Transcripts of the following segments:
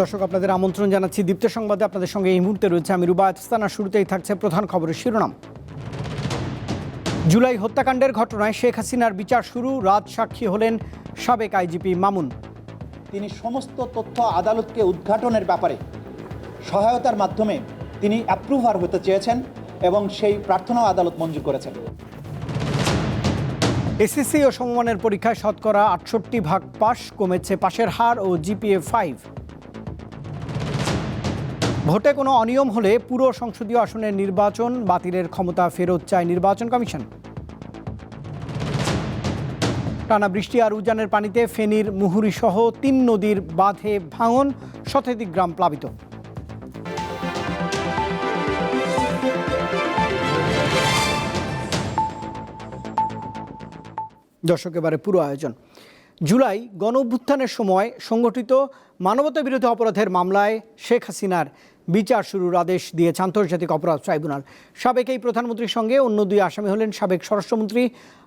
দর্শক আপনাদের আমন্ত্রণ জানাচ্ছি দীপ্ত সংবাদে। আপনাদের সঙ্গে এই মুহূর্তে রয়েছে আমি স্থানা শুরুতেই থাকছে প্রধান খবরের শিরোনাম। জুলাই হত্যাকাণ্ডের ঘটনায় শেখ হাসিনার বিচার শুরু। রাত সাক্ষী হলেন সাবেক আইজিপি মামুন। তিনি সমস্ত তথ্য আদালতকে উদ্ঘাটনের ব্যাপারে সহায়তার মাধ্যমে তিনি অ্যাপ্রুভার হতে চেয়েছেন এবং সেই প্রার্থনাও আদালত মঞ্জুর করেছেন। এসএসসি ও সমমানের পরীক্ষায় শতকরা আটষট্টি ভাগ পাশ কমেছে পাশের হার ও জিপিএ ফাইভ ভোটে কোনো অনিয়ম হলে পুরো সংসদীয় আসনের নির্বাচন, বাতিলের ক্ষমতা ফেরত চায় নির্বাচন কমিশন। টানা বৃষ্টি আর উজানের পানিতে ফেনীর মুহুরী সহ তিন নদীর বাঁধে ভাঙন শতাধিক গ্রাম প্লাবিত। দর্শক, এবারে পুরো আয়োজন। জুলাই গণ সময় সংগঠিত মানবতা বিরোধী অপরাধের মামলায় শেখ হাসিনার বিচার শুরুর আদেশ দিয়েছে আন্তর্জাতিক অপরাধ ট্রাইব্যুনাল। সাবেক এই প্রধানমন্ত্রীর সঙ্গে অন্য দুই আসামি হলেন সাবেক স্বরাষ্ট্রমন্ত্রী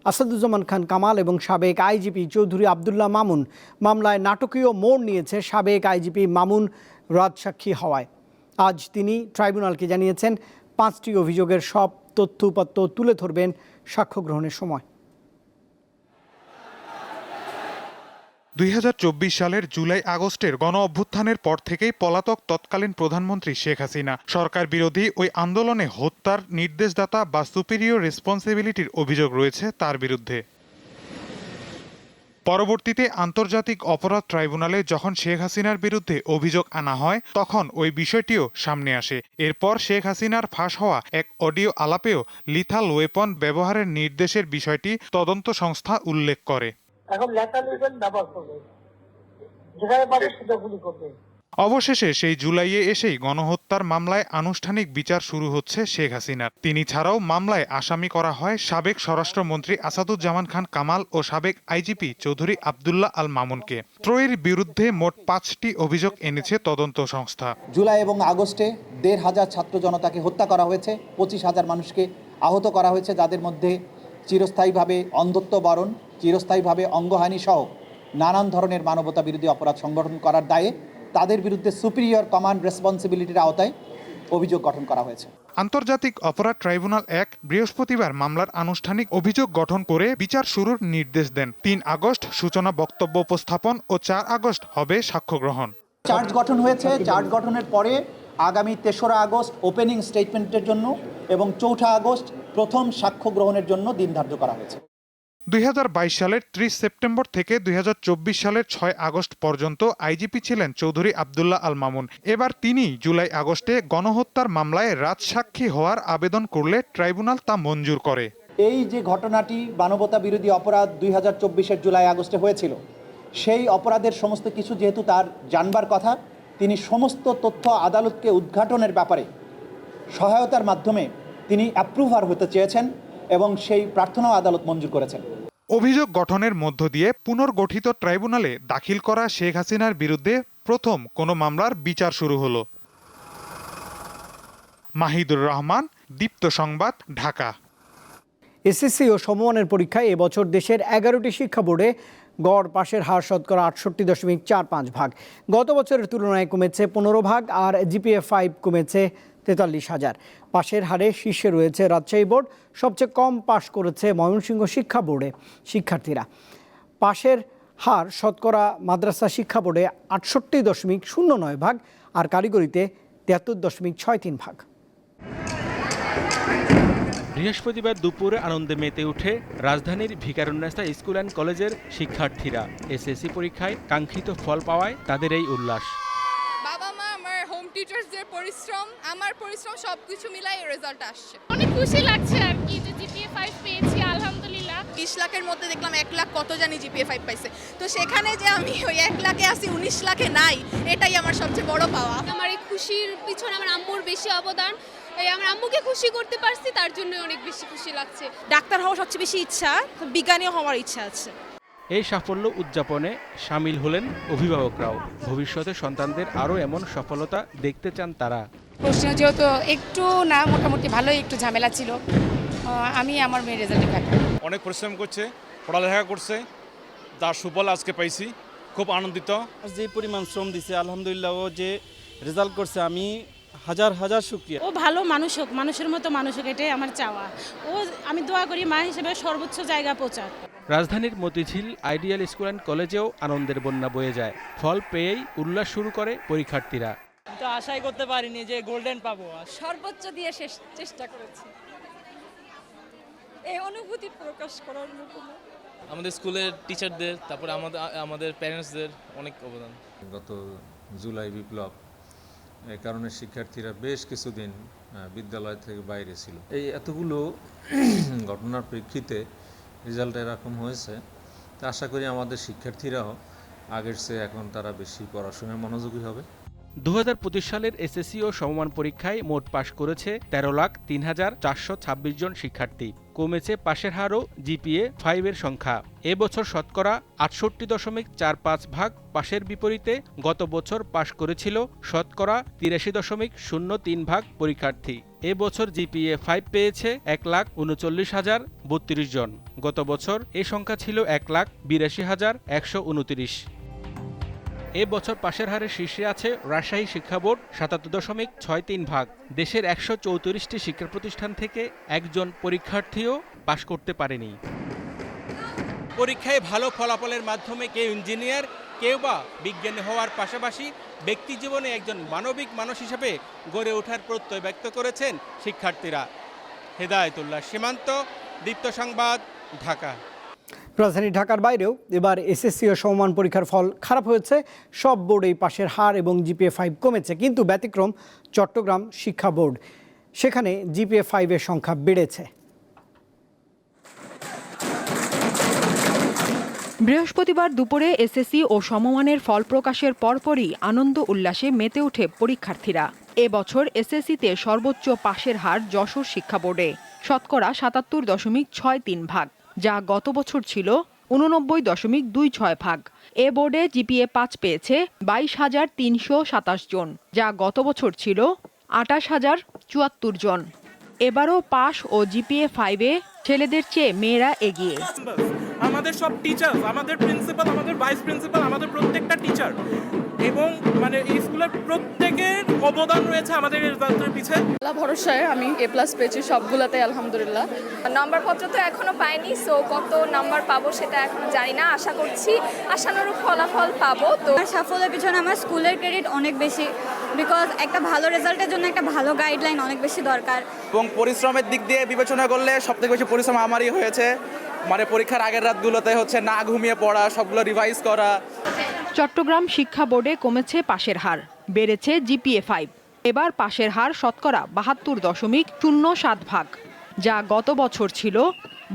আসাদুজ্জামান খান কামাল এবং সাবেক আইজিপি চৌধুরী আবদুল্লাহ মামুন। মামলায় নাটকীয় মোড় নিয়েছে সাবেক আইজিপি মামুন রাজসাক্ষী হওয়ায়। আজ তিনি ট্রাইব্যুনালকে জানিয়েছেন, পাঁচটি অভিযোগের সব তথ্য উপাত্ত তুলে ধরবেন সাক্ষ্য গ্রহণের সময়। দুই হাজার চব্বিশ সালের জুলাই আগস্টের গণ অভ্যুত্থানের পর থেকেই পলাতক তৎকালীন প্রধানমন্ত্রী শেখ হাসিনা। সরকার বিরোধী ওই আন্দোলনে হত্যার নির্দেশদাতা বা সুপিরিয়র রেসপন্সিবিলিটির অভিযোগ রয়েছে তার বিরুদ্ধে। পরবর্তীতে আন্তর্জাতিক অপরাধ ট্রাইব্যুনালে যখন শেখ হাসিনার বিরুদ্ধে অভিযোগ আনা হয়, তখন ওই বিষয়টিও সামনে আসে। এরপর শেখ হাসিনার ফাঁস হওয়া এক অডিও আলাপেও লিথাল ওয়েপন ব্যবহারের নির্দেশের বিষয়টি তদন্ত সংস্থা উল্লেখ করে। এখন নেবেন ব্যবহার করবে। যেখানে পাবে সেটা গুলি করবে। অবশেষে সেই জুলাইয়ে এসেই গণহত্যার মামলায় আনুষ্ঠানিক বিচার শুরু হচ্ছে শেখ হাসিনার। তিনি ছাড়াও মামলায় আসামি করা হয় সাবেক স্বরাষ্ট্রমন্ত্রী আসাদুজ্জামান খান কামাল ও সাবেক আইজিপি চৌধুরী আবদুল্লাহ আল মামুনকে। ত্রয়ীর বিরুদ্ধে মোট পাঁচটি অভিযোগ এনেছে তদন্ত সংস্থা। জুলাই এবং আগস্টে দেড় হাজার ছাত্র জনতাকে হত্যা করা হয়েছে পঁচিশ হাজার মানুষকে আহত করা হয়েছে যাদের মধ্যে চিরস্থায়ীভাবে অন্ধত্ব বরণ চিরস্থায়ীভাবে অঙ্গহানি সহ নানান ধরনের মানবতা বিরোধী অপরাধ সংগঠন করার দায়ে তাদের বিরুদ্ধে সুপিরিয়র কমান্ড রেসপন্সিবিলিটির আওতায় অভিযোগ গঠন করা হয়েছে। আন্তর্জাতিক অপরাধ ট্রাইব্যুনাল এক বৃহস্পতিবার মামলার আনুষ্ঠানিক অভিযোগ গঠন করে বিচার শুরুর নির্দেশ দেন। তিন আগস্ট সূচনা বক্তব্য উপস্থাপন ও চার আগস্ট হবে সাক্ষ্য গ্রহণ। চার্জ গঠন হয়েছে। চার্জ গঠনের পরে আগামী তেসরা আগস্ট ওপেনিং স্টেটমেন্টের জন্য এবং চৌঠা আগস্ট প্রথম সাক্ষ্য গ্রহণের জন্য দিন ধার্য করা হয়েছে। দুই হাজার বাইশ সালের ত্রিশ সেপ্টেম্বর থেকে দুই হাজার চব্বিশ সালের ছয় আগস্ট পর্যন্ত আইজিপি ছিলেন চৌধুরী আবদুল্লাহ আল মামুন। এবার তিনি জুলাই আগস্টে গণহত্যার মামলায় রাজসাক্ষী হওয়ার আবেদন করলে ট্রাইব্যুনাল তা মঞ্জুর করে। এই যে ঘটনাটি মানবতা বিরোধী অপরাধ দুই হাজার জুলাই আগস্টে হয়েছিল, সেই অপরাধের সমস্ত কিছু যেহেতু তার জানবার কথা, তিনি সমস্ত তথ্য আদালতকে উদ্ঘাটনের ব্যাপারে সহায়তার মাধ্যমে তিনি অ্যাপ্রুভার হতে চেয়েছেন। এবং সেই প্রার্থনাও আদালত মঞ্জুর করেছেন। অভিযোগ গঠনের মধ্য দিয়ে পুনর্গঠিত ট্রাইব্যুনালে দাখিল করা শেখ হাসিনার বিরুদ্ধে প্রথম কোনো মামলার বিচার শুরু হলো। মাহিদুর রহমান দীপ্ত সংবাদ ঢাকা। এসএসসি ও সমমানের পরীক্ষায় এবছর দেশের এগারোটি শিক্ষা বোর্ডে গড় পাশের হার শতকরা আটষট্টি দশমিক চার পাঁচ ভাগ। গত বছরের তুলনায় কমেছে পনেরো ভাগ আর জিপিএ ফাইভ কমেছে তেতাল্লিশ হাজার। পাশের হারে শীর্ষে রয়েছে রাজশাহী বোর্ড, সবচেয়ে কম পাশ করেছে ময়মনসিংহ শিক্ষা বোর্ডে শিক্ষার্থীরা। পাশের হার শতকরা মাদ্রাসা শিক্ষা বোর্ডে আটষট্টি দশমিক শূন্য নয় ভাগ আর কারিগরিতে তিয়াত্তর দশমিক ছয় তিন ভাগ। বৃহস্পতিবার দুপুরে আনন্দে মেতে উঠে রাজধানীর ভিকারুন্নেসা স্কুল অ্যান্ড কলেজের শিক্ষার্থীরা। এসএসসি পরীক্ষায় কাঙ্ক্ষিত ফল পাওয়ায় তাদের এই উল্লাস। টিচার্সদের পরিশ্রম আমার পরিশ্রম সব কিছু মিলাই রেজাল্ট আসছে। অনেক খুশি লাগছে আর কি যে জিপিএ ফাইভ পেয়েছি আলহামদুলিল্লাহ। বিশ লাখের মধ্যে দেখলাম এক লাখ কত জানি জিপিএ ফাইভ পাইছে। তো সেখানে যে আমি ওই এক লাখে আসি উনিশ লাখে নাই এটাই আমার সবচেয়ে বড় পাওয়া। আমার এই খুশির পিছনে আমার আম্মুর বেশি অবদান। এই আমার আম্মুকে খুশি করতে পারছি তার জন্য অনেক বেশি খুশি লাগছে। ডাক্তার হওয়ার সবচেয়ে বেশি ইচ্ছা বিজ্ঞানীও হওয়ার ইচ্ছা আছে। এই সাফল্য উদযাপনে সামিল হলেন অভিভাবকরাও। ভবিষ্যতে সন্তানদের আরও এমন সফলতা দেখতে চান তারা। প্রশ্ন যেহেতু একটু না মোটামুটি ভালোই একটু ঝামেলা ছিল আমি আমার মেয়ের রেজাল্টে হ্যাপি অনেক পরিশ্রম করছে পড়ালেখা করছে তার সুফল আজকে পাইছি খুব আনন্দিত। যে পরিমাণ শ্রম দিছে আলহামদুলিল্লাহ ও যে রেজাল্ট করছে আমি হাজার হাজার শুক্রিয়া। ও ভালো মানুষ হোক মানুষের মতো মানুষ হোক এটাই আমার চাওয়া। ও আমি দোয়া করি মা হিসেবে সর্বোচ্চ জায়গা পৌঁছাক। রাজধানীর মতিঝিল আইডিয়াল স্কুল অ্যান্ড কলেজেও আনন্দের বন্যা বয়ে যায়। ফল পেয়েই উল্লাস শুরু করে পরীক্ষার্থীরা। তো আশাই করতে পারিনি যে গোল্ডেন পাবো সর্বোচ্চ দিয়ে শেষ চেষ্টা করেছি। এই অনুভূতি প্রকাশ করার মতো। আমাদের স্কুলের টিচারদের তারপরে আমাদের আমাদের প্যারেন্টসদের অনেক অবদান। গত জুলাই বিপ্লব এ কারণে শিক্ষার্থীরা বেশ কিছুদিন বিদ্যালয় থেকে বাইরে ছিল। এই এতগুলো ঘটনার প্রেক্ষিতে রেজাল্ট এরকম হয়েছে। তা আশা করি আমাদের শিক্ষার্থীরাও আগের চেয়ে এখন তারা বেশি পড়াশোনায় মনোযোগী হবে। দু হাজার পঁচিশ সালের এসএসসি ও সমমান পরীক্ষায় মোট পাশ করেছে তেরো লাখ তিন হাজার চারশো ছাব্বিশ জন শিক্ষার্থী। কমেছে পাশের হারও জিপিএ ফাইভের সংখ্যা। এবছর শতকরা আটষট্টি দশমিক চার পাঁচ ভাগ পাশের বিপরীতে গত বছর পাশ করেছিল শতকরা তিরাশি দশমিক শূন্য তিন ভাগ পরীক্ষার্থী। এবছর জিপিএ ফাইভ পেয়েছে এক লাখ উনচল্লিশ হাজার বত্রিশ জন। গত বছর এ সংখ্যা ছিল এক লাখ বিরাশি হাজার একশো উনত্রিশ। এ বছর পাশের হারে শীর্ষে আছে রাজশাহী শিক্ষা বোর্ড, সাতাত্তর দশমিক ছয় তিন ভাগ। দেশের একশো চৌত্রিশটি শিক্ষা প্রতিষ্ঠান থেকে একজন পরীক্ষার্থীও পাশ করতে পারেনি। পরীক্ষায় ভালো ফলাফলের মাধ্যমে কেউ ইঞ্জিনিয়ার, কেউ বা বিজ্ঞানী হওয়ার পাশাপাশি ব্যক্তি জীবনে একজন মানবিক মানুষ হিসেবে গড়ে ওঠার প্রত্যয় ব্যক্ত করেছেন শিক্ষার্থীরা। হেদায়তুল্লাহ সীমান্ত, দীপ্ত সংবাদ, ঢাকা। রাজধানী ঢাকার বাইরেও এবার এসএসসি ও সমমান পরীক্ষার ফল খারাপ হয়েছে। সব বোর্ডেই পাশের হার এবং জিপিএ ফাইভ কমেছে, কিন্তু ব্যতিক্রম চট্টগ্রাম শিক্ষা বোর্ড। সেখানে জিপিএ ফাইভের সংখ্যা বেড়েছে। বৃহস্পতিবার দুপুরে এসএসসি ও সমমানের ফল প্রকাশের পরপরই আনন্দ উল্লাসে মেতে ওঠে পরীক্ষার্থীরা। এবছর এসএসসিতে সর্বোচ্চ পাশের হার যশোর শিক্ষা বোর্ডে, শতকরা সাতাত্তর দশমিক ছয় তিন ভাগ। যা গত বছর ছিল উননব্বই দশমিক দুই ছয় ভাগ। এ বোর্ডে জিপিএ পাঁচ পেয়েছে বাইশ হাজার তিনশো সাতাশ জন, যা গত বছর ছিল আটাশ হাজার চুয়াত্তর জন। এবারও পাশ ও জিপিএ ফাইভে ছেলেদের চেয়ে মেয়েরা এগিয়ে। আমাদের সব টিচার আমাদের প্রিন্সিপাল আমাদের ভাইস প্রিন্সিপাল আমাদের প্রত্যেকটা টিচার এবং মানে স্কুলের প্রত্যেকের অবদান রয়েছে আমাদের রেজাল্টের পিছে। আল্লাহ ভরসায় আমি এ প্লাস পেয়েছি সবগুলাতে আলহামদুলিল্লাহ। নাম্বার পত্র তো এখনও পাইনি সো কত নাম্বার পাবো সেটা এখনও জানি না। আশা করছি আশানুরূপ ফলাফল পাবো তো সাফল্যের পিছনে আমার স্কুলের ক্রেডিট অনেক বেশি বিকজ একটা ভালো রেজাল্টের জন্য একটা ভালো গাইডলাইন অনেক বেশি দরকার। এবং পরিশ্রমের দিক দিয়ে বিবেচনা করলে সবথেকে বেশি পরিশ্রম আমারই হয়েছে। মানে পরীক্ষার আগের রাতগুলোতে হচ্ছে না ঘুমিয়ে পড়া সবগুলো রিভাইজ করা। চট্টগ্রাম শিক্ষা বোর্ডে কমেছে পাশের হার, বেড়েছে জিপিএ ফাইভ এবার পাশের হার শতকরা বাহাত্তর দশমিক শূন্য সাত ভাগ, যা গত বছর ছিল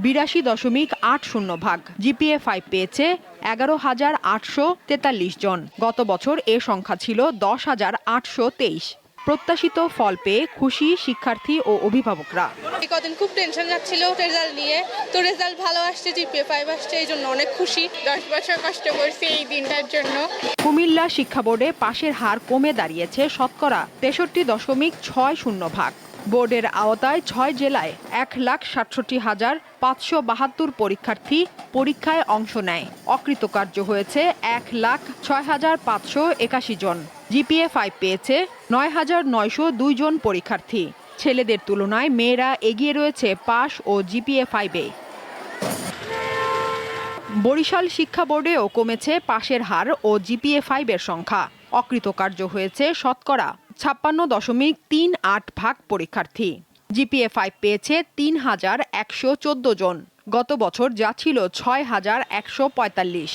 বিরাশি দশমিক আট শূন্য ভাগ। জিপিএ ফাইভ পেয়েছে এগারো হাজার আটশো তেতাল্লিশ জন। গত বছর এ সংখ্যা ছিল দশ হাজার আটশো তেইশ। প্রত্যাশিত ফল পেয়ে খুশি শিক্ষার্থী ও অভিভাবকরা। কদিন খুব টেনশন যাচ্ছিল রেজাল্ট নিয়ে। তো রেজাল্ট ভালো আসছে জিপিএ ফাইভ আসছে এই জন্য অনেক খুশি। দশ বছর কষ্ট করছি এই দিনটার জন্য। কুমিল্লা শিক্ষা বোর্ডে পাশের হার কমে দাঁড়িয়েছে শতকরা তেষট্টি দশমিক ছয় শূন্য ভাগ। বোর্ডের আওতায় ছয় জেলায় এক লাখ সাতষট্টি হাজার পাঁচশো বাহাত্তর পরীক্ষার্থী পরীক্ষায় অংশ নেয়। অকৃতকার্য হয়েছে এক লাখ ছয় হাজার পাঁচশো একাশি জন। জিপিএ ফাইভ পেয়েছে নয় হাজার নয়শো দুই জন পরীক্ষার্থী। ছেলেদের তুলনায় মেয়েরা এগিয়ে রয়েছে পাশ ও জিপিএ ফাইভে বরিশাল শিক্ষা বোর্ডেও কমেছে পাশের হার ও জিপিএ ফাইভের সংখ্যা। অকৃতকার্য হয়েছে শতকরা ছাপ্পান্ন দশমিক তিন আট ভাগ পরীক্ষার্থী। জিপিএ ফাইভ পেয়েছে তিন হাজার একশো চোদ্দ জন। গত বছর যা ছিল ছয় হাজার একশো পঁয়তাল্লিশ।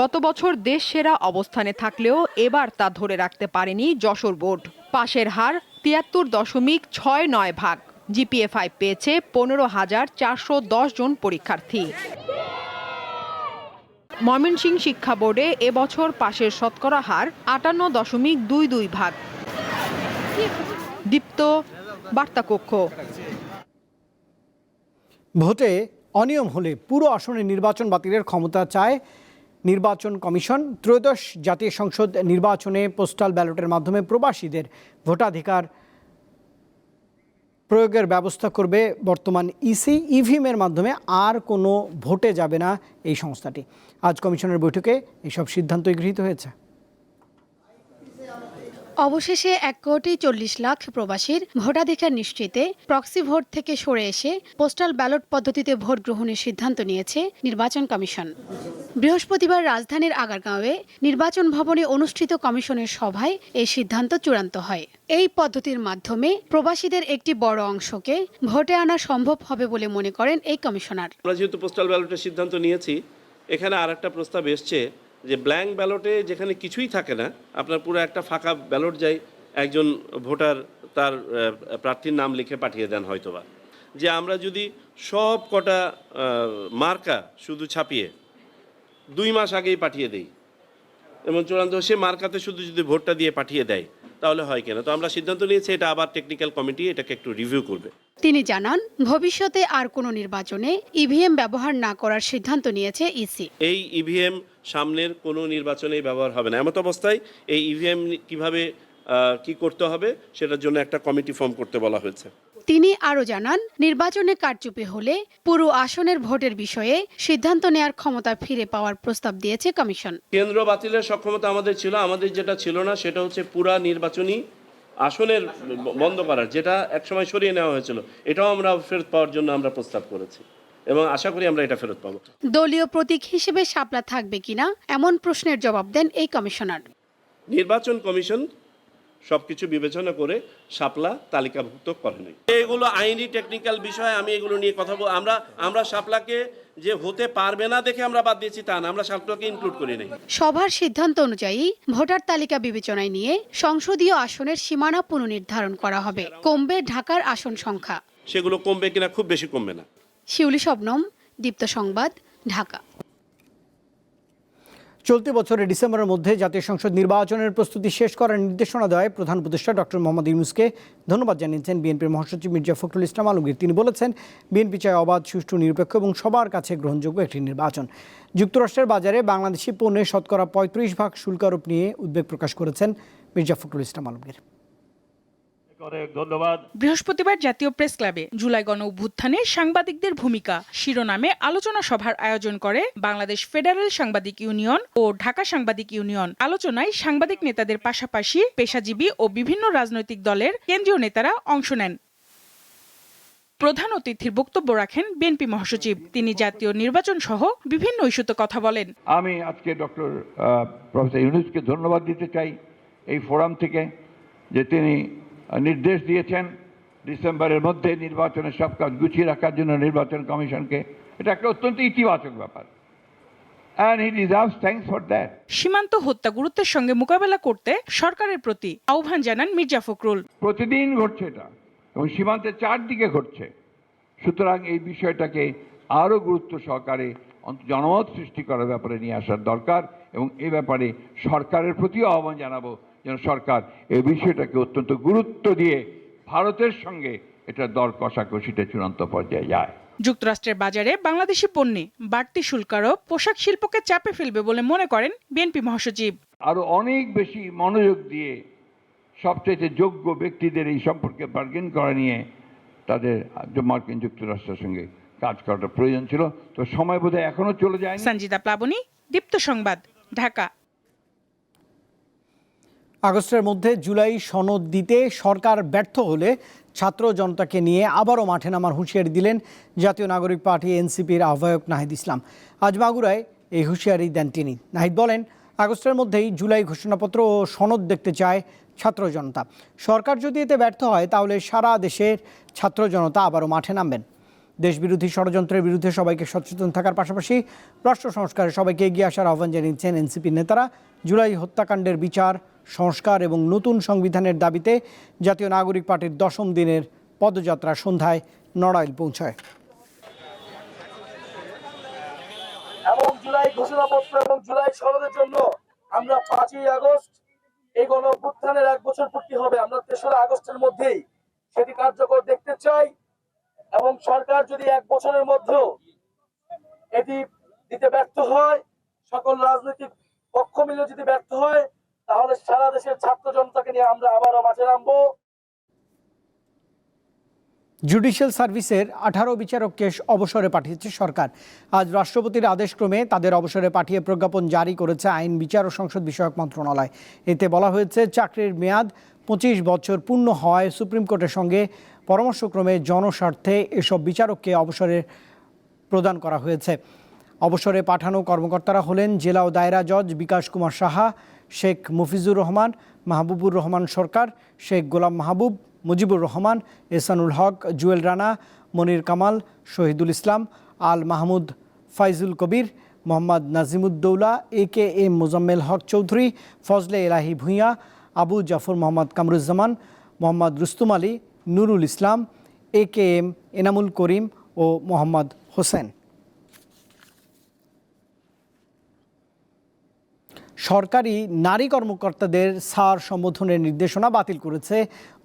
গত বছর দেশ সেরা অবস্থানে থাকলেও এবার তা ধরে রাখতে পারেনি যশোর বোর্ড। পাশের হার তিয়াত্তর দশমিক ছয় নয় ভাগ। জিপিএ ফাইভ পেয়েছে পনেরো হাজার চারশো দশ জন পরীক্ষার্থী। ময়মনসিংহ শিক্ষা বোর্ডে এবছর পাশের শতকরা হার আটান্ন দশমিক দুই দুই ভাগ। দীপ্ত, বার্তাকক্ষ। ভোটে অনিয়ম হলে পুরো আসনে নির্বাচন বাতিলের ক্ষমতা চায় নির্বাচন কমিশন। ত্রয়োদশ জাতীয় সংসদ নির্বাচনে পোস্টাল ব্যালটের মাধ্যমে প্রবাসীদের ভোটাধিকার প্রয়োগের ব্যবস্থা করবে বর্তমান ইসি ইভিএমের মাধ্যমে আর কোনো ভোটে যাবে না এই সংস্থাটি। আজ কমিশনের বৈঠকে এইসব সিদ্ধান্তই গৃহীত হয়েছে। অবশেষে এক কোটি চল্লিশ লাখ প্রবাসীর ভোটাধিকার নিশ্চিতে প্রক্সি ভোট থেকে সরে এসে পোস্টাল ব্যালট পদ্ধতিতে ভোট গ্রহণের সিদ্ধান্ত নিয়েছে নির্বাচন কমিশন। বৃহস্পতিবার রাজধানীর আগারগাঁওয়ে নির্বাচন ভবনে অনুষ্ঠিত কমিশনের সভায় এই সিদ্ধান্ত চূড়ান্ত হয়। এই পদ্ধতির মাধ্যমে প্রবাসীদের একটি বড় অংশকে ভোটে আনা সম্ভব হবে বলে মনে করেন এই কমিশনার। আমরা যেহেতু পোস্টাল ব্যালটের সিদ্ধান্ত নিয়েছি, এখানে আর একটা প্রস্তাব এসছে যে ব্ল্যাঙ্ক ব্যালটে যেখানে কিছুই থাকে না আপনার পুরো একটা ফাঁকা ব্যালট যায় একজন ভোটার তার প্রার্থীর নাম লিখে পাঠিয়ে দেন হয়তোবা। যে আমরা যদি সব কটা মার্কা শুধু ছাপিয়ে দুই মাস আগেই পাঠিয়ে দেই এবং চূড়ান্ত সে মার্কাতে শুধু যদি ভোটটা দিয়ে পাঠিয়ে দেয় তাহলে হয় কেনা? তো আমরা সিদ্ধান্ত নিয়েছি এটা আবার টেকনিক্যাল কমিটি এটাকে একটু রিভিউ করবে। তিনি জানান ভবিষ্যতে আর কোনো নির্বাচনে ইভিএম ব্যবহার না করার সিদ্ধান্ত নিয়েছে ইসি এই ইভিএম সামনের কোনো নির্বাচনেই ব্যবহার হবে না। এমত অবস্থায় এই ইভিএম কীভাবে আহ, কি করতে হবে সেটার জন্য একটা কমিটি ফর্ম করতে বলা হয়েছে। তিনি আরও জানান নির্বাচনে কারচুপি হলে পুরো আসনের ভোটের বিষয়ে সিদ্ধান্ত নেয়ার ক্ষমতা ফিরে পাওয়ার প্রস্তাব দিয়েছে কমিশন। কেন্দ্র বাতিলের সক্ষমতা আমাদের ছিল আমাদের যেটা ছিল না সেটা হচ্ছে পুরা নির্বাচনী আসনের বন্ধ করার যেটা একসময় সরিয়ে নেওয়া হয়েছিল। এটাও আমরা ফেরত পাওয়ার জন্য আমরা প্রস্তাব করেছি। এবং আশা করি আমরা এটা ফেরত পাবো। দলীয় প্রতীক হিসেবে শাপলা থাকবে কিনা এমন প্রশ্নের জবাব দেন এই কমিশনার। নির্বাচন কমিশন সবকিছু বিবেচনা করে শাপলা তালিকাভুক্ত করে নাই। এগুলো আইনি টেকনিক্যাল বিষয় আমি এগুলো নিয়ে কথা বল আমরা আমরা শাপলাকে যে হতে পারবে না দেখে আমরা বাদ দিয়েছি তা না আমরা শাপলাকে ইনক্লুড করি নাই। সভার সিদ্ধান্ত অনুযায়ী ভোটার তালিকা বিবেচনায় নিয়ে সংসদীয় আসনের সীমানা পুনর্নির্ধারণ করা হবে। কমবে ঢাকার আসন সংখ্যা। সেগুলো কমবে কিনা খুব বেশি কমবে না। শিউলি শবনম, দীপ্ত সংবাদ, ঢাকা। চলতি বছরের ডিসেম্বরের মধ্যে জাতীয় সংসদ নির্বাচনের প্রস্তুতি শেষ করার নির্দেশনা দেয় প্রধান উপদেষ্টা ডক্টর মোহাম্মদ ইউনুসকে ধন্যবাদ জানিয়েছেন বিএনপির মহাসচিব মির্জা ফখরুল ইসলাম আলমগীর। তিনি বলেছেন, বিএনপি চায় অবাধ, সুষ্ঠু, নিরপেক্ষ এবং সবার কাছে গ্রহণযোগ্য একটি নির্বাচন। যুক্তরাষ্ট্রের বাজারে বাংলাদেশি পণ্যে শতকরা পঁয়ত্রিশ ভাগ শুল্ক আরোপ নিয়ে উদ্বেগ প্রকাশ করেছেন মির্জা ফখরুল ইসলাম আলমগীর। বৃহস্পতিবার জাতীয় প্রেস ক্লাবে জুলাই গণ অভ্যুত্থানে সাংবাদিকদের ভূমিকা শিরোনামে আলোচনা সভার আয়োজন করে বাংলাদেশ ফেডারেল সাংবাদিক ইউনিয়ন ও ঢাকা সাংবাদিক ইউনিয়ন। আলোচনায় সাংবাদিক নেতাদের পাশাপাশি পেশাজীবী ও বিভিন্ন রাজনৈতিক দলের কেন্দ্রীয় নেতারা অংশ নেন। প্রধান অতিথির বক্তব্য রাখেন বিএনপি মহাসচিব। তিনি জাতীয় নির্বাচন সহ বিভিন্ন ইস্যুতে কথা বলেন। আমি আজকে ডক্টর প্রফেসর ইউনুসকে ধন্যবাদ দিতে চাই এই ফোরাম থেকে যে তিনি নির্দেশ দিয়েছেন ডিসেম্বরের মধ্যে নির্বাচনের সব কাজ গুছিয়ে রাখার জন্য নির্বাচন কমিশনকে। এটা একটা অত্যন্ত ইতিবাচক ব্যাপার। সীমান্ত হত্যা গুরুত্বের সঙ্গে মোকাবেলা করতে সরকারের প্রতি আহ্বান জানান মির্জা ফখরুল। প্রতিদিন ঘটছে এটা এবং সীমান্তের চারদিকে ঘটছে। সুতরাং এই বিষয়টাকে আরও গুরুত্ব সহকারে জনমত সৃষ্টি করার ব্যাপারে নিয়ে আসার দরকার এবং এ ব্যাপারে সরকারের প্রতিও আহ্বান জানাব। যেন সরকার এই বিষয়টাকে অত্যন্ত গুরুত্ব দিয়ে ভারতের সঙ্গে এটা দর কষাকষিটা চূড়ান্ত পর্যায়ে যায়। যুক্তরাষ্ট্রের বাজারে বাংলাদেশি পণ্যে বাড়তি শুল্ক আরোপ পোশাক শিল্পকে চাপে ফেলবে বলে মনে করেন বিএনপি মহাসচিব। আরও অনেক বেশি মনোযোগ দিয়ে সবচেয়ে যোগ্য ব্যক্তিদের এই সম্পর্কে বার্গেন করা নিয়ে তাদের মার্কিন যুক্তরাষ্ট্রের সঙ্গে কাজ করাটা প্রয়োজন ছিল। তো সময় বোধহয় এখনও চলে যায়নি। সঞ্জিতা প্লাবনী দীপ্ত সংবাদ ঢাকা। আগস্টের মধ্যে জুলাই সনদ দিতে সরকার ব্যর্থ হলে ছাত্র জনতাকে নিয়ে আবারও মাঠে নামার হুঁশিয়ারি দিলেন জাতীয় নাগরিক পার্টি এনসিপির আহ্বায়ক নাহিদ ইসলাম। আজ মাগুরায় এই হুঁশিয়ারি দেন তিনি। নাহিদ বলেন, আগস্টের মধ্যেই জুলাই ঘোষণাপত্র ও সনদ দেখতে চায় ছাত্র জনতা। সরকার যদি এতে ব্যর্থ হয়, তাহলে সারা দেশের ছাত্র জনতা আবারও মাঠে নামবেন। দেশবিরোধী ষড়যন্ত্রের বিরুদ্ধে সবাইকে সচেতন থাকার পাশাপাশি রাষ্ট্র সংস্কারে সবাইকে এগিয়ে আসার আহ্বান জানিয়েছেন এনসিপির নেতারা। জুলাই হত্যাকাণ্ডের বিচার সংস্কার এবং নতুন সংবিধানের দাবিতে জাতীয় নাগরিক পার্টির দশম দিনের পদযাত্রা সন্ধ্যায় নড়াইল পৌঁছায়। এবং জুলাই ঘোষণাপত্র এবং জুলাই সনদের জন্য আমরা পাঁচই আগস্ট এই গণ এক বছর পূর্তি হবে। আমরা তেসরা আগস্টের মধ্যেই সেটি কার্যকর দেখতে চাই এবং সরকার যদি এক বছরের মধ্যেও এটি দিতে ব্যর্থ হয়, সকল রাজনৈতিক পক্ষ মিলে যদি ব্যর্থ হয় তাহলে সারা দেশের ছাত্র জনতাকে নিয়ে আমরা আবারও মাঠে নামবো। জুডিশিয়াল সার্ভিসের আঠারো বিচারককে অবসরে পাঠিয়েছে সরকার। আজ রাষ্ট্রপতির আদেশক্রমে তাদের অবসরে পাঠিয়ে প্রজ্ঞাপন জারি করেছে আইন, বিচার ও সংসদ বিষয়ক মন্ত্রণালয়। এতে বলা হয়েছে, চাকরির মেয়াদ পঁচিশ বছর পূর্ণ হওয়ায় সুপ্রিম কোর্টের সঙ্গে পরামর্শক্রমে জনস্বার্থে এসব বিচারককে অবসরে প্রদান করা হয়েছে। অবসরে পাঠানো কর্মকর্তারা হলেন জেলা ও দায়রা জজ Bikash Kumar Saha Sheikh Mufizur Rahman, Mahbubur Rahman Sarkar, Sheikh Golam Mahbub, Mujibur Rahman Esanul Haque, Jewel Rana, Monir Kamal, Shahidul Islam, Al Mahmud Faizul Kabir, Mohammad Nazimuddoula, A K M Mozammel Haque Chowdhury, Fazle Elahi Bhuiyan, Abu Zafar Mohammad Kamruzzaman, Mohammad Rustum Ali, Nurul Islam, A K M Enamul Karim ও মোহাম্মদ হোসেন। সরকারি নারী কর্মকর্তাদের সার সম্বোধনের নির্দেশনা বাতিল করেছে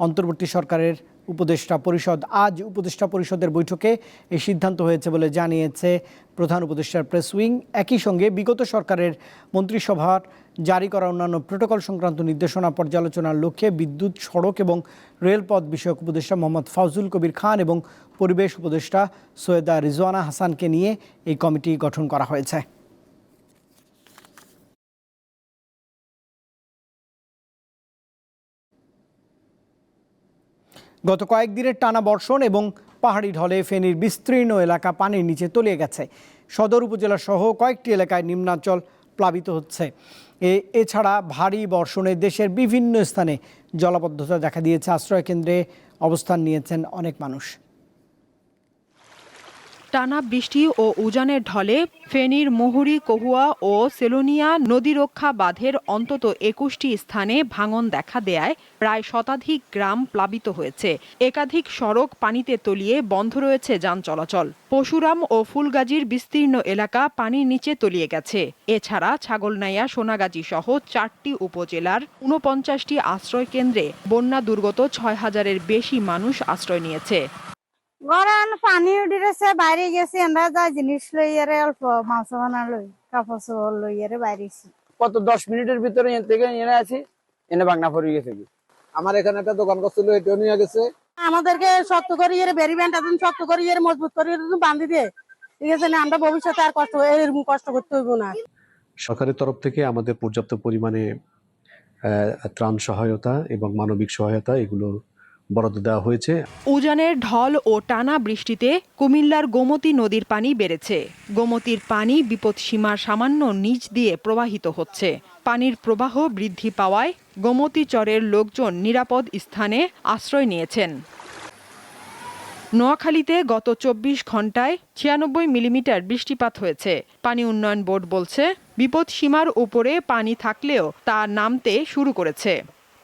অন্তর্বর্তী সরকারের উপদেষ্টা পরিষদ। আজ উপদেষ্টা পরিষদের বৈঠকে এই সিদ্ধান্ত হয়েছে বলে জানিয়েছে প্রধান উপদেষ্টার প্রেস উইং। একই সঙ্গে বিগত সরকারের মন্ত্রিসভার জারি করা অন্যান্য প্রোটোকল সংক্রান্ত নির্দেশনা পর্যালোচনার লক্ষ্যে বিদ্যুৎ, সড়ক এবং রেলপথ বিষয়ক উপদেষ্টা মোহাম্মদ ফাউজুল কবির খান এবং পরিবেশ উপদেষ্টা সৈয়দা রিজওয়ানা হাসানকে নিয়ে এই কমিটি গঠন করা হয়েছে। গত কয়েকদিনের টানা বর্ষণ এবং পাহাড়ি ঢলে ফেনীর বিস্তীর্ণ এলাকা পানির নিচে তলিয়ে গেছে। সদর উপজেলা সহ কয়েকটি এলাকায় নিম্নাঞ্চল প্লাবিত হচ্ছে। এ, এছাড়া ভারী বর্ষণে দেশের বিভিন্ন স্থানে জলাবদ্ধতা দেখা দিয়েছে। আশ্রয়কেন্দ্রে অবস্থান নিয়েছেন অনেক মানুষ। টানা বৃষ্টি ও উজানের ঢলে ফেনীর মুহুরী, কহুয়া ও সেলোনিয়া নদীরক্ষা বাঁধের অন্তত একুশটি স্থানে ভাঙন দেখা দেয়ায় প্রায় শতাধিক গ্রাম প্লাবিত হয়েছে। একাধিক সড়ক পানিতে তলিয়ে বন্ধ রয়েছে যান চলাচল। পশুরাম ও ফুলগাজীর বিস্তীর্ণ এলাকা পানির নিচে তলিয়ে গেছে। এছাড়া ছাগলনাইয়া, সোনাগাজী সহ চারটি উপজেলার ঊনপঞ্চাশটি আশ্রয় কেন্দ্রে বন্যা দুর্গত ছয় হাজারের বেশি মানুষ আশ্রয় নিয়েছে। গরম পানি উঠিছে বাইরে গেছি আমরা যা জিনিস লই ইয়ারে অল্প মাংস বানা লই কাপড় চোপড় লই বাইরেছি কত দশ মিনিটের ভিতরে থেকে এনে আছি এনে বাংলা পড়ে গেছে কি? আমার এখানে একটা দোকান করছিল এটাও নিয়ে গেছে। আমাদেরকে শক্ত করে ইয়ারে বেরি ব্যান্ড একদম শক্ত করে ইয়ারে মজবুত করে বান্ধি দিয়ে। ঠিক আছে না? আমরা ভবিষ্যতে আর কষ্ট এরকম কষ্ট করতে হইব না। সরকারের তরফ থেকে আমাদের পর্যাপ্ত পরিমাণে আহ, ত্রাণ সহায়তা এবং মানবিক সহায়তা এগুলো বরাদ্দ দেওয়া হয়েছে। উজানের ঢল ও টানা বৃষ্টিতে কুমিল্লার গোমতী নদীর পানি বেড়েছে। গোমতীর পানি বিপদসীমার সামান্য নিচ দিয়ে প্রবাহিত হচ্ছে। পানির প্রবাহ বৃদ্ধি পাওয়ায় গোমতী চরের লোকজন নিরাপদ স্থানে আশ্রয় নিয়েছেন। নোয়াখালীতে গত চব্বিশ ঘন্টায় ছিয়ানব্বই মিলিমিটার বৃষ্টিপাত হয়েছে। পানি উন্নয়ন বোর্ড বলছে বিপদ সীমার উপরে পানি থাকলেও তা নামতে শুরু করেছে।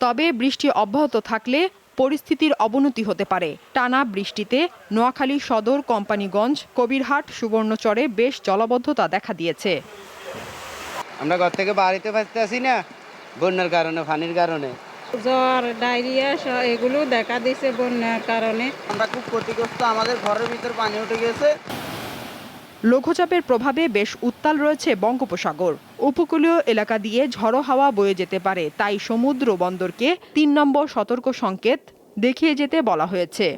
তবে বৃষ্টি অব্যাহত থাকলে পরিস্থিতির অবনতি হতে পারে। টানা বৃষ্টিতে নোয়াখালী সদর কোম্পানিগঞ্জ কবিরহাট সুবর্ণচরে বেশ জলাবদ্ধতা দেখা দিয়েছে। আমরা ঘর থেকে বাড়িতে পারতেছি না বন্যার কারণে পানির কারণে। জ্বর ডায়রিয়া এগুলো দেখা দিয়েছে বন্যার কারণে। আমরা খুব ক্ষতিগ্রস্ত আমাদের ঘরের ভিতর পানি উঠে গেছে। লঘুচাপের প্রভাবে বেশ উত্তাল রয়েছে বঙ্গোপসাগর। উপকূলীয় এলাকা দিয়ে ঝড়ো হাওয়া বয়ে যেতে পারে, তাই সমুদ্র বন্দরকে তিন নম্বর সতর্ক সংকেত দেখিয়ে যেতে বলা হয়েছে।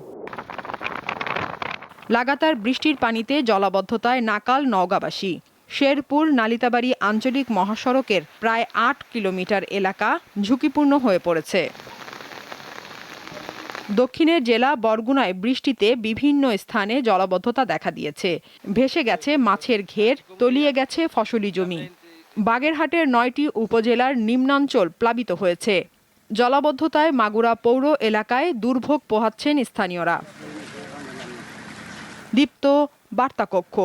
লাগাতার বৃষ্টির পানিতে জলাবদ্ধতায় নাকাল নওগাঁবাসী। শেরপুর, নালিতাবাড়ি আঞ্চলিক মহাসড়কের প্রায় আট কিলোমিটার এলাকা ঝুঁকিপূর্ণ হয়ে পড়েছে। দক্ষিণের জেলা বরগুনায় বৃষ্টিতে বিভিন্ন স্থানে জলাবদ্ধতা দেখা দিয়েছে। ভেসে গেছে মাছের ঘের, তলিয়ে গেছে ফসলি জমি। বাগেরহাটের নয়টি উপজেলার নিম্নাঞ্চল প্লাবিত হয়েছে। জলাবদ্ধতায় মাগুরা পৌর এলাকায় দুর্ভোগ পোহাচ্ছেন স্থানীয়রা। দীপ্ত, বার্তাকক্ষ।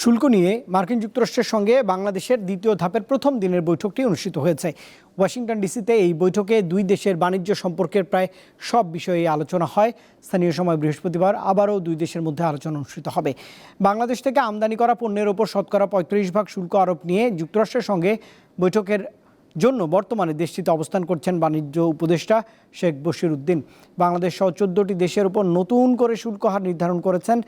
শুল্ক নিয়ে মার্কিন যুক্তরাষ্ট্রের সঙ্গে বাংলাদেশের দ্বিতীয় ধাপের প্রথম দিনের বৈঠকটি অনুষ্ঠিত হয়েছে। ওয়াশিংটন ডিসিতে এই বৈঠকে দুই দেশের বাণিজ্য সম্পর্কের প্রায় সব বিষয়ে আলোচনা হয়। স্থানীয় সময় বৃহস্পতিবার আবারও দুই দেশের মধ্যে আলোচনা অনুষ্ঠিত হবে। বাংলাদেশ থেকে আমদানি করা পণ্যের ওপর শতকরা পঁয়ত্রিশ ভাগ শুল্ক আরোপ নিয়ে যুক্তরাষ্ট্রের সঙ্গে বৈঠকের জন্য বর্তমানে দেশটিতে অবস্থান করছেন বাণিজ্য উপদেষ্টা শেখ বশির উদ্দিন। বাংলাদেশ সহ চোদ্দটি দেশের উপর নতুন করে শুল্ক হার নির্ধারণ করেছেন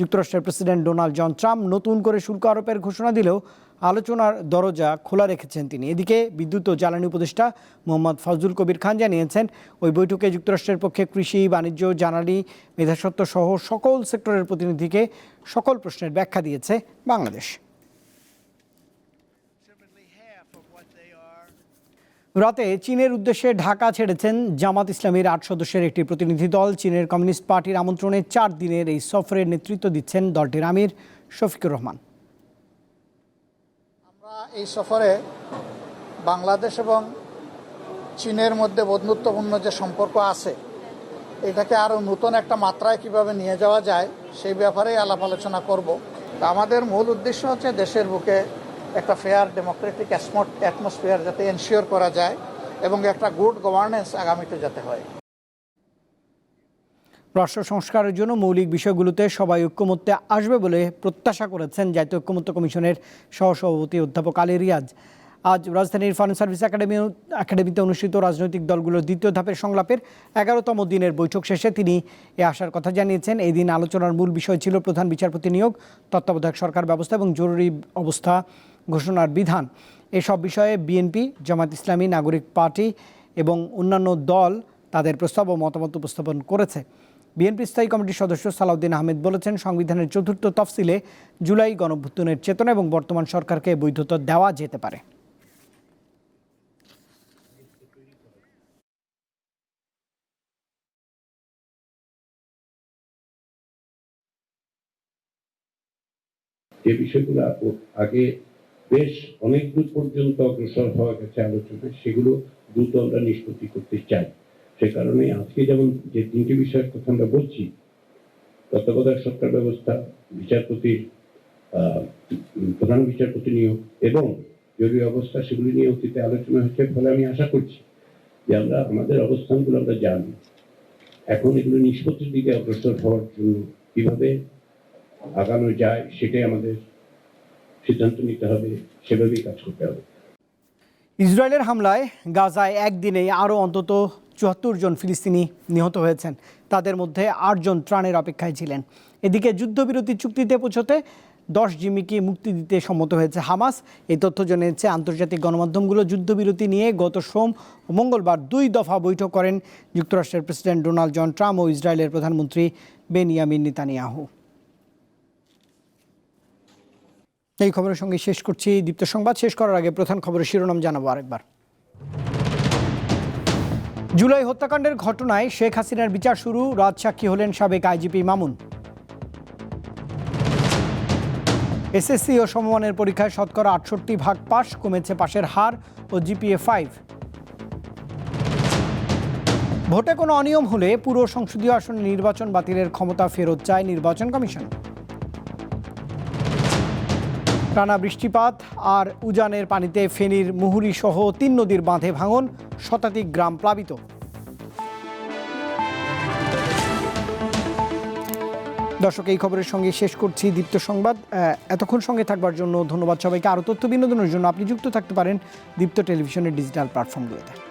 যুক্তরাষ্ট্রের প্রেসিডেন্ট ডোনাল্ড জন ট্রাম্প নতুন করে শুল্ক আরোপের ঘোষণা দিলেও আলোচনার দরজা খোলা রেখেছেন তিনি। এদিকে বিদ্যুৎ ও জ্বালানি উপদেষ্টা মোহাম্মদ ফজলুল কবির খান জানিয়েছেন, ওই বৈঠকে যুক্তরাষ্ট্রের পক্ষে কৃষি, বাণিজ্য, জ্বালানি মেধাস্বত্ব সহ সকল সেক্টরের প্রতিনিধিকে সকল প্রশ্নের ব্যাখ্যা দিয়েছে বাংলাদেশ। রাতে চীনের উদ্দেশ্যে ঢাকা ছেড়েছেন জামাত ইসলামীর আট সদস্যের একটি প্রতিনিধি দল। চীনের কমিউনিস্ট পার্টির আমন্ত্রণে চার দিনের এই সফরের নেতৃত্ব দিচ্ছেন দলটির আমির শফিকুর রহমান। আমরা এই সফরে বাংলাদেশ এবং চীনের মধ্যে বন্ধুত্বপূর্ণ যে সম্পর্ক আছে, এটাকে আরও নতুন একটা মাত্রায় কীভাবে নিয়ে যাওয়া যায়, সেই ব্যাপারেই আলাপ আলোচনা করব। আমাদের মূল উদ্দেশ্য হচ্ছে দেশের বুকে একটা ফেয়ার ডেমোক্রেটিক অ্যাটমসফিয়ার যাতে এনশিওর করা যায় এবং একটা গুড গভর্নেন্স আগামীতে যাতে হয়। রাষ্ট্র সংস্কারের জন্য মৌলিক বিষয়গুলোতে সবাই ঐক্যমত্যে আসবে বলে প্রত্যাশা করেছেন জাতীয় ঐক্যমত্য কমিশনের সহসভাপতি অধ্যাপক আলী রিয়াজ। আজ রাজধানীর ফরেন সার্ভিস একাডেমি একাডেমিতে অনুষ্ঠিত রাজনৈতিক দলগুলোর দ্বিতীয় ধাপের সংলাপের এগারোতম দিনের বৈঠক শেষে তিনি এ আসার কথা জানিয়েছেন। এই দিন আলোচনার মূল বিষয় ছিল প্রধান বিচারপতি নিয়োগ, তত্ত্বাবধায়ক সরকার ব্যবস্থা এবং জরুরি অবস্থা। ঘোষণার বিধান। এসব বিষয়ে বিএনপি জামাত ইসলামী, নাগরিক পার্টি এবং অন্যান্য দল তাদের প্রস্তাব ও মতামত উপস্থাপন করেছে। বিএনপি স্থায়ী কমিটির সদস্য সালাউদ্দিন আহমেদ বলেছেন, সংবিধানের চতুর্থ তফসিলে জুলাই গণভ্যুত্থানের চেতনা এবং বর্তমান সরকারকে বৈধতা দেওয়া যেতে পারে। যে বিষয়গুলো আগে বেশ অনেক দূর পর্যন্ত অগ্রসর হওয়া গেছে আলোচনায় সেগুলো দ্রুত আমরা নিষ্পত্তি করতে চাই। সে কারণে আজকে যেমন যে তিনটি বিষয়ের কথা আমরা বলছি, তত্ত্বাবধায়ক সরকার ব্যবস্থা বিচারপতির প্রধান বিচারপতি নিয়োগ এবং জরুরি অবস্থা, সেগুলি নিয়ে অতীতে আলোচনা হচ্ছে ফলে আমি আশা করছি যে আমরা আমাদের অবস্থানগুলো আমরা জানি। এখন এগুলো নিষ্পত্তির দিকে অগ্রসর হওয়ার জন্য কীভাবে আগানো যায় সেটাই আমাদের সিদ্ধান্ত নিতে হবে, সেভাবেই কাজ করতে হবে। ইসরায়েলের হামলায় গাজায় একদিনেই আরও অন্তত চুয়াত্তর জন ফিলিস্তিনি নিহত হয়েছেন। তাদের মধ্যে আটজন ত্রাণের অপেক্ষায় ছিলেন। এদিকে যুদ্ধবিরতি চুক্তিতে পৌঁছতে দশ জিম্মিকে মুক্তি দিতে সম্মত হয়েছে হামাস। এই তথ্য জানিয়েছে আন্তর্জাতিক গণমাধ্যমগুলো যুদ্ধবিরতি নিয়ে গত সোম মঙ্গলবার দুই দফা বৈঠক করেন যুক্তরাষ্ট্রের প্রেসিডেন্ট ডোনাল্ড জন ট্রাম্প ও ইসরায়েলের প্রধানমন্ত্রী বেনিয়ামিন নেতানিয়াহু। এই খবরের সঙ্গে শেষ করছি। দীপ্ত সংবাদ শেষ করার আগে প্রধান খবরের শিরোনাম জানাব আরেকবার। জুলাই হত্যাকাণ্ডের ঘটনায় শেখ হাসিনার বিচার শুরু রাজসাক্ষী হলেন সাবেক আইজিপি মামুন। এসএসসি ও সমমানের পরীক্ষায় শতকরা আটষট্টি ভাগ পাস কমেছে পাশের হার ও জিপিএ ফাইভ। ভোটে কোনো অনিয়ম হলে পুরো সংসদীয় আসনে নির্বাচন বাতিলের ক্ষমতা ফেরত চায় নির্বাচন কমিশন। টানা বৃষ্টিপাত আর উজানের পানিতে ফেনীর মুহুরী সহ তিন নদীর বাঁধে ভাঙন শতাধিক গ্রাম প্লাবিত। দর্শক, এই খবরের সঙ্গে শেষ করছি দীপ্ত সংবাদ। এতক্ষণ সঙ্গে থাকবার জন্য ধন্যবাদ সবাইকে। আরও তথ্য বিনোদনের জন্য আপনি যুক্ত থাকতে পারেন দীপ্ত টেলিভিশনের ডিজিটাল প্ল্যাটফর্মগুলোতে।